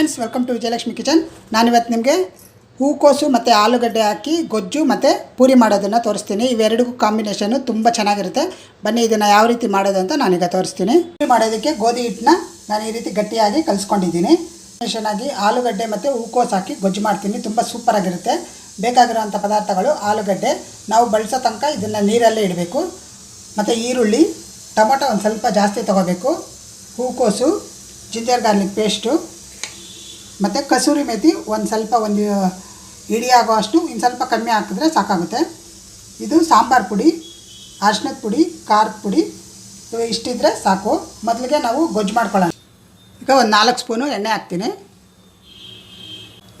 Friends welcome to Vijayalakshmi kitchen ನಾನಿವತ್ತು ನಿಮಗೆ ಹೂಕೋಸು ಮತ್ತು ಆಲೂಗಡ್ಡೆ ಹಾಕಿ, ಗೊಜ್ಜು ಮತ್ತು ಪೂರಿ ಮಾಡೋದನ್ನು ತೋರಿಸ್ತೀನಿ. ಇವೆರಡಿಗೂ ಕಾಂಬಿನೇಷನ್ನು ತುಂಬ ಚೆನ್ನಾಗಿರುತ್ತೆ. ಬನ್ನಿ ಇದನ್ನು ಯಾವ ರೀತಿ ಮಾಡೋದು ಅಂತ ನಾನೀಗ ತೋರಿಸ್ತೀನಿ. ಪೂರಿ ಮಾಡೋದಕ್ಕೆ ಗೋಧಿ ಹಿಟ್ಟನ್ನ ನಾನು ಈ ರೀತಿ ಗಟ್ಟಿಯಾಗಿ ಕಲಿಸ್ಕೊಂಡಿದ್ದೀನಿ. ಕಾಂಬಿನೇಷನ್ ಆಗಿ ಆಲೂಗಡ್ಡೆ ಮತ್ತು ಹೂಕೋಸು ಹಾಕಿ ಗೊಜ್ಜು ಮಾಡ್ತೀನಿ. ತುಂಬ ಸೂಪರಾಗಿರುತ್ತೆ ಬೇಕಾಗಿರುವಂಥ ಪದಾರ್ಥಗಳು ಆಲೂಗಡ್ಡೆ. ನಾವು ಬಳಸೋ ತನಕ ಇದನ್ನು ನೀರಲ್ಲೇ ಇಡಬೇಕು. ಮತ್ತು ಈರುಳ್ಳಿ, ಟೊಮೊಟೊ ಒಂದು ಸ್ವಲ್ಪ ಜಾಸ್ತಿ ತೊಗೋಬೇಕು. ಹೂಕೋಸು ಜಿಂಜರ್ ಗಾರ್ಲಿಕ್ ಪೇಸ್ಟು ಮತ್ತು ಕಸೂರಿ ಮೇಥಿ ಒಂದು ಸ್ವಲ್ಪ ಒಂದು ಇಡಿ ಅಷ್ಟು ಇನ್ನು ಸ್ವಲ್ಪ ಕಮ್ಮಿ ಹಾಕಿದ್ರೆ ಸಾಕಾಗುತ್ತೆ. ಇದು ಸಾಂಬಾರು ಪುಡಿ ಅರ್ಶಿನದ ಪುಡಿ, ಖಾರದ ಪುಡಿ ಇಷ್ಟಿದ್ರೆ ಸಾಕು. ಮೊದಲಿಗೆ ನಾವು ಗೊಜ್ಜು ಮಾಡ್ಕೊಳ್ಳೋಣ. ಈಗ ಒಂದು ನಾಲ್ಕು ಸ್ಪೂನು ಎಣ್ಣೆ ಹಾಕ್ತೀನಿ.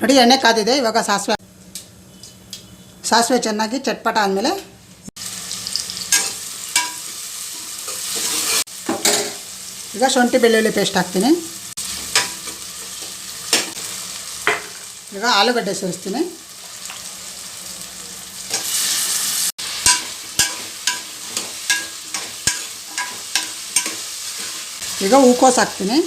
ನೋಡಿ ಎಣ್ಣೆ ಕಾದಿದೆ, ಇವಾಗ ಸಾಸಿವೆ ಸಾಸಿವೆ ಚೆನ್ನಾಗಿ ಚಟ್ಪಟ ಆದಮೇಲೆ ಈಗ ಶುಂಠಿ ಬೆಳ್ಳುಳ್ಳಿ ಪೇಸ್ಟ್ ಹಾಕ್ತೀನಿ. ಈಗ ಆಲೂಗಡ್ಡೆ ಸೇರಿಸ್ತೀನಿ ಈಗ ಹೂಕೋಸು ಹಾಕ್ತೀನಿ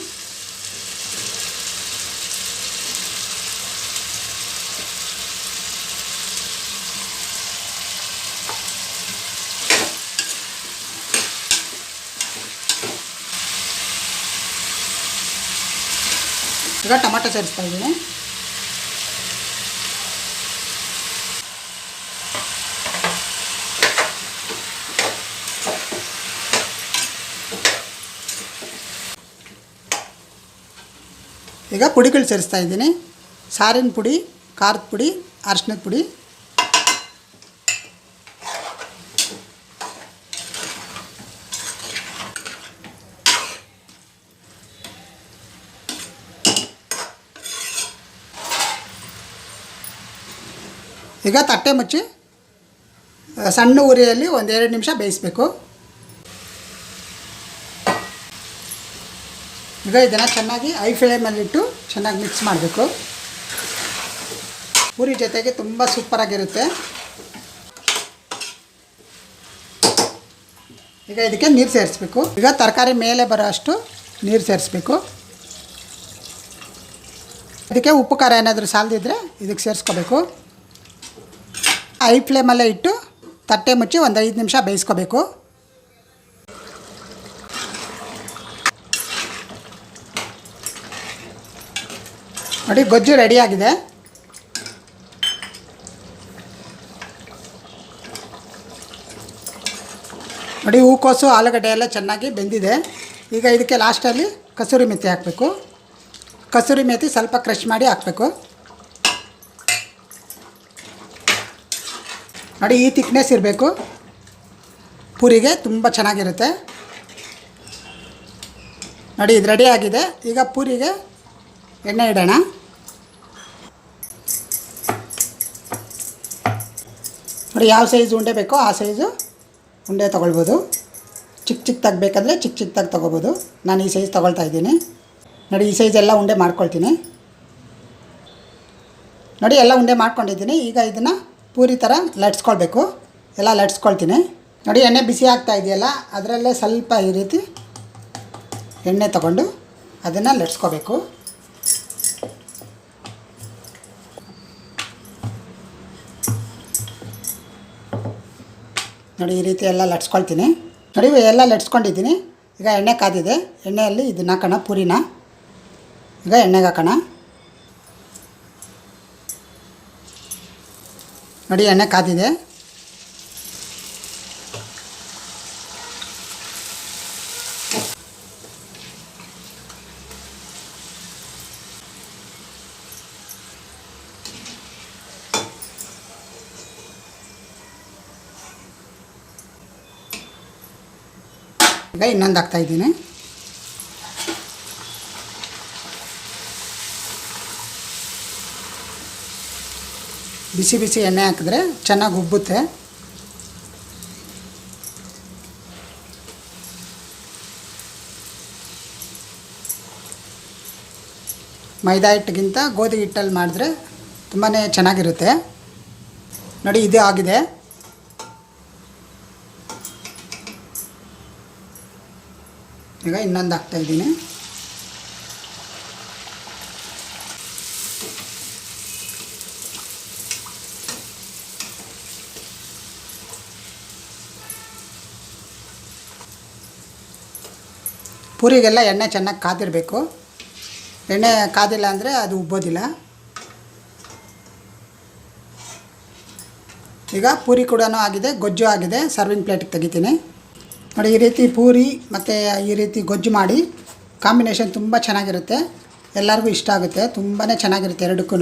ಈಗ ಟೊಮಟೊ ಸೇರಿಸ್ತಾ ಇದ್ದೀನಿ ಈಗ ಪುಡಿಗಳು ಸೇರಿಸ್ತಾ ಇದ್ದೀನಿ. ಸಾರಿನ ಪುಡಿ, ಖಾರದ ಪುಡಿ ಅರ್ಶಿನದ ಪುಡಿ. ಈಗ ತಟ್ಟೆ ಮುಚ್ಚಿ, ಸಣ್ಣ ಉರಿಯಲ್ಲಿ ಒಂದೆರಡು ನಿಮಿಷ ಬೇಯಿಸಬೇಕು. ಈಗ ಇದನ್ನು ಚೆನ್ನಾಗಿ ಐ ಫ್ಲೇಮಲ್ಲಿಟ್ಟು ಚೆನ್ನಾಗಿ ಮಿಕ್ಸ್ ಮಾಡಬೇಕು. ಪೂರಿ ಜೊತೆಗೆ ತುಂಬ ಸೂಪರಾಗಿರುತ್ತೆ ಈಗ ಇದಕ್ಕೆ ನೀರು ಸೇರಿಸ್ಬೇಕು. ಈಗ ತರಕಾರಿ ಮೇಲೆ ಬರೋ ಅಷ್ಟು ನೀರು ಸೇರಿಸ್ಬೇಕು. ಇದಕ್ಕೆ ಉಪ್ಪು ಖಾರ ಏನಾದರೂ ಸಾಲದಿದ್ದರೆ ಇದಕ್ಕೆ ಸೇರಿಸ್ಕೋಬೇಕು. ಐ ಫ್ಲೇಮಲ್ಲೇ ಇಟ್ಟು ತಟ್ಟೆ ಮುಚ್ಚಿ ಒಂದು ಐದು ನಿಮಿಷ ಬೇಯಿಸ್ಕೋಬೇಕು. ನೋಡಿ, ಗೊಜ್ಜು ರೆಡಿಯಾಗಿದೆ ನೋಡಿ, ಹೂಕೋಸು, ಆಲೂಗಡ್ಡೆ ಎಲ್ಲ ಚೆನ್ನಾಗಿ ಬೆಂದಿದೆ. ಈಗ ಇದಕ್ಕೆ ಲಾಸ್ಟಲ್ಲಿ ಕಸೂರಿ ಮೆಥಿ ಹಾಕಬೇಕು. ಕಸೂರಿ ಮೆಥಿ ಸ್ವಲ್ಪ ಕ್ರಷ್ ಮಾಡಿ ಹಾಕಬೇಕು. ನೋಡಿ, ಈ ತಿಕ್ನೆಸ್ ಇರಬೇಕು. ಪೂರಿಗೆ ತುಂಬ ಚೆನ್ನಾಗಿರುತ್ತೆ. ನೋಡಿ, ಇದು ರೆಡಿ ಆಗಿದೆ. ಈಗ ಪೂರಿಗೆ ಎಣ್ಣೆ ಇಡೋಣ. ನೋಡಿ ಯಾವ ಸೈಜ್ ಉಂಡೆ ಬೇಕೋ ಆ ಸೈಜು ಉಂಡೆ ತೊಗೊಳ್ಬೋದು. ಚಿಕ್ಕ ಚಿಕ್ಕದಾಗಿ ಬೇಕಂದರೆ ಚಿಕ್ಕ ಚಿಕ್ಕದಾಗಿ ತೊಗೋಬೋದು ನಾನು ಈ ಸೈಜ್ ತೊಗೊಳ್ತಾ ಇದ್ದೀನಿ. ನೋಡಿ ಈ ಸೈಜ್ ಎಲ್ಲ ಉಂಡೆ ಮಾಡ್ಕೊಳ್ತೀನಿ. ನೋಡಿ ಎಲ್ಲ ಉಂಡೆ ಮಾಡ್ಕೊಂಡಿದ್ದೀನಿ. ಈಗ ಇದನ್ನು ಪೂರಿ ಥರ ಲಟ್ಸ್ಕೊಳ್ಬೇಕು. ಎಲ್ಲ ಲಟ್ಸ್ಕೊಳ್ತೀನಿ. ನೋಡಿ ಎಣ್ಣೆ ಬಿಸಿ ಆಗ್ತಾ ಇದೆಯಲ್ಲ, ಅದರಲ್ಲೇ ಸ್ವಲ್ಪ ಈ ರೀತಿ ಎಣ್ಣೆ ತಗೊಂಡು ಅದನ್ನು ಲಟ್ಸ್ಕೋಬೇಕು. ನೋಡಿ, ಈ ರೀತಿ ಎಲ್ಲ ಲಟ್ಸ್ಕೊಳ್ತೀನಿ. ನೋಡಿ ಎಲ್ಲ ಲಟ್ಸ್ಕೊಂಡಿದ್ದೀನಿ. ಈಗ ಎಣ್ಣೆ ಕಾದಿದೆ. ಎಣ್ಣೆಯಲ್ಲಿ ಇದನ್ನ ಹಾಕೋಣ, ಪೂರಿನ. ಈಗ ಎಣ್ಣೆಗೆ ಹಾಕೋಣ. ನೋಡಿ, ಎಣ್ಣೆ ಕಾದಿದೆ. ಈಗ ಇನ್ನೊಂದು ಹಾಕ್ತಾ ಇದ್ದೀನಿ. ಬಿಸಿ ಬಿಸಿ ಎಣ್ಣೆ ಹಾಕಿದ್ರೆ ಚೆನ್ನಾಗಿ ಉಬ್ಬುತ್ತೆ. ಮೈದಾ ಹಿಟ್ಟಿಗಿಂತ ಗೋಧಿ ಹಿಟ್ಟಲ್ಲಿ ಮಾಡಿದ್ರೆ ತುಂಬಾ ಚೆನ್ನಾಗಿರುತ್ತೆ. ನೋಡಿ, ಇದು ಆಗಿದೆ. ಈಗ ಇನ್ನೊಂದು ಹಾಕ್ತಾಯಿದ್ದೀನಿ ಪೂರಿಗೆಲ್ಲ ಎಣ್ಣೆ ಚೆನ್ನಾಗಿ ಕಾದಿರಬೇಕು. ಎಣ್ಣೆ ಕಾದಿಲ್ಲ ಅಂದರೆ ಅದು ಉಬ್ಬೋದಿಲ್ಲ. ಈಗ ಪೂರಿ ಕೂಡ ಆಗಿದೆ, ಗೊಜ್ಜು ಆಗಿದೆ ಸರ್ವಿಂಗ್ ಪ್ಲೇಟಿಗೆ ತೆಗಿತೀನಿ. ನೋಡಿ, ಈ ರೀತಿ ಪೂರಿ ಮತ್ತು ಈ ರೀತಿ ಗೊಜ್ಜು ಮಾಡಿ ಕಾಂಬಿನೇಷನ್ ತುಂಬ ಚೆನ್ನಾಗಿರುತ್ತೆ. ಎಲ್ಲರಿಗೂ ಇಷ್ಟ ಆಗುತ್ತೆ. ತುಂಬಾ ಚೆನ್ನಾಗಿರುತ್ತೆ ಎರಡಕ್ಕೂ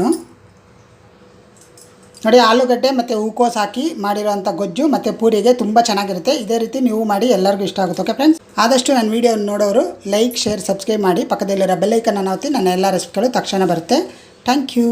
ನೋಡಿ, ಆಲೂಗಡ್ಡೆ ಮತ್ತು ಹೂಕೋಸು ಹಾಕಿ ಮಾಡಿರೋಂಥ ಗೊಜ್ಜು ಮತ್ತು ಪೂರಿಗೆ ತುಂಬ ಚೆನ್ನಾಗಿರುತ್ತೆ. ಇದೇ ರೀತಿ ನೀವು ಮಾಡಿ ಎಲ್ಲರಿಗೂ ಇಷ್ಟ ಆಗುತ್ತೆ. ಓಕೆ ಫ್ರೆಂಡ್ಸ್ ಆದಷ್ಟು ನನ್ನ ವೀಡಿಯೋ ನೋಡೋರು ಲೈಕ್ ಶೇರ್ ಸಬ್ಸ್ಕ್ರೈಬ್ ಮಾಡಿ ಪಕ್ಕದಲ್ಲಿರೋ ಬೆಲ್ಲೈಕನ್ನು ಒತ್ತಿ. ನನ್ನ ಎಲ್ಲ ರೆಸಿಪಿಗಳು ತಕ್ಷಣ ಬರುತ್ತೆ. Thank you